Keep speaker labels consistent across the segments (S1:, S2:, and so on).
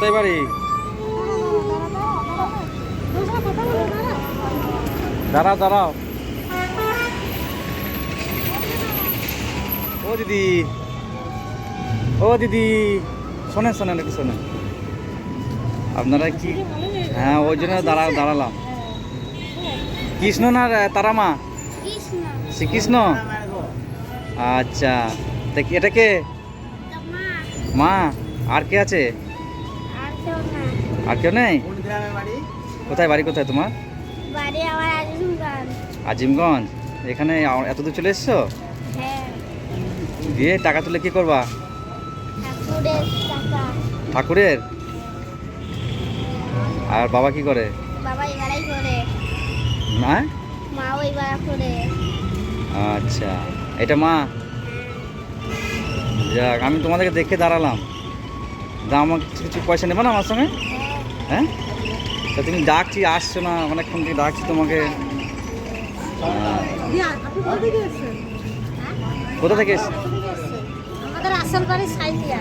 S1: কোথায় বাড়ি? দাঁড়াও দাঁড়াও। ও দিদি। ও দিদি। শোনেন শোনেন একটু শোনেন। আপনারা কি হ্যাঁ ওই জন্য দাঁড়া দাঁড়ালাম। কৃষ্ণ না রে- তারামা শ্রীকৃষ্ণ? আচ্ছা। এটা কে? মা। আর কে আছে? আর কেউ নেই? কোথায় বাড়ি কোথায় তোমার?
S2: আজিমগঞ্জ।
S1: এখানে এত দূর চলে এসছো?
S2: হ্যাঁ।
S1: দিয়ে টাকা তুলে কি করবা?
S2: ঠাকুরের
S1: আর বাবা কি করে? না আচ্ছা। এটা মা? যাক আমি তোমাদেরকে দেখে দাঁড়ালাম। দা আমার কিছু কিছু পয়সা নেবে না আমার সঙ্গে?
S2: হ্যাঁ?
S1: হ্যাঁ তা তুমি ডাকছি আসছো না? অনেকক্ষণ থেকে ডাকছি তোমাকে। কোথা থেকে
S2: বাড়ি সাইতিয়া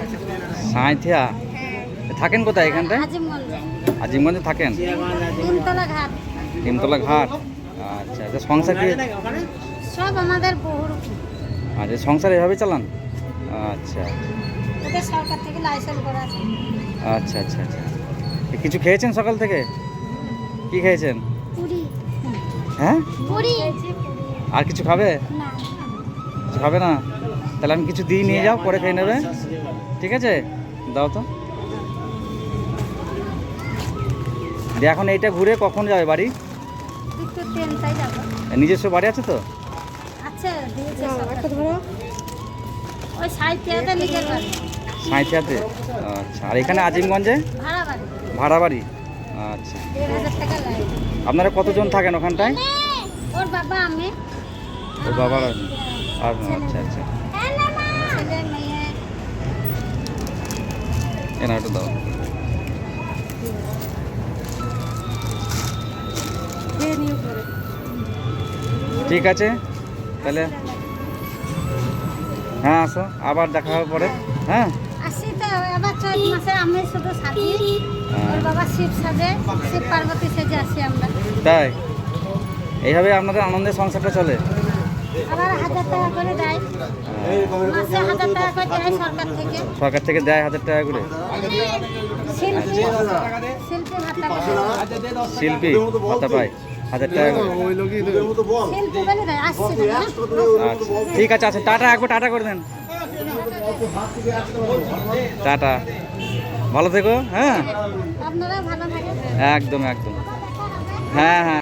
S1: সাঁইথিয়া? থাকেন কোথায় এখানটায়
S2: আজিমগঞ্জে।
S1: থাকেন?
S2: তিনতলা ঘাট।
S1: আচ্ছা আচ্ছা সংসার কি?
S2: সব আমাদের
S1: আচ্ছা সংসার এভাবে চালান? আচ্ছা।
S2: ওদের সরকার থেকে লাইসেন্স করা
S1: আচ্ছা আচ্ছা আচ্ছা। কিছু খেয়েছেন সকাল থেকে? কি খেয়েছেন? হ্যাঁ? আর কিছু খাবে? কিছু খাবে না? তাহলে আমি কিছু দিই নিয়ে যাও পরে খেয়ে নেবে। ঠিক আছে? দাও তো। দিয়ে এখন এইটা ঘুরে কখন যাবে বাড়ি?
S2: একটু ট্রেনটাই যাব।
S1: নিজস্ব বাড়ি আছে তো?
S2: আচ্ছা
S1: সাঁইথিয়াতে আচ্ছা আর এখানে আজিমগঞ্জে?
S2: ভাড়া বাড়ি
S1: আচ্ছা। আপনারা কতজন থাকেন ওখানটায়?
S2: ওর বাবা আমি।
S1: ওর বাবার আর আচ্ছা আচ্ছা।
S2: ছেলে মেয়ে।
S1: এনা একটু দাও। ঠিক আছে? তাহলে হ্যাঁ আসো। আবার দেখা হবে পরে। হ্যাঁ?
S2: এবার চৈত মাসে আমি শুধু সাজি ওর বাবা শিব সাজে শিব পার্বতী সেজে আসি আমরা।
S1: তাই? এইভাবে আপনাদের আনন্দের সংসারটা চলে?
S2: আবার হাজার টাকা করে দেয়। মাসে হাজার টাকা করে দেয় সরকার থেকে।
S1: সরকার থেকে দেয় হাজার টাকা করে?
S2: শিল্পী শিল্পী ভাতা
S1: শিল্পী ভাতা পায় হাজার টাকা করে। আচ্ছা ঠিক আছে আচ্ছা টাটা একবার টাটা করে দেন। টাটা। ভালো থেকো হ্যাঁ? একদম একদম। হ্যাঁ হ্যাঁ।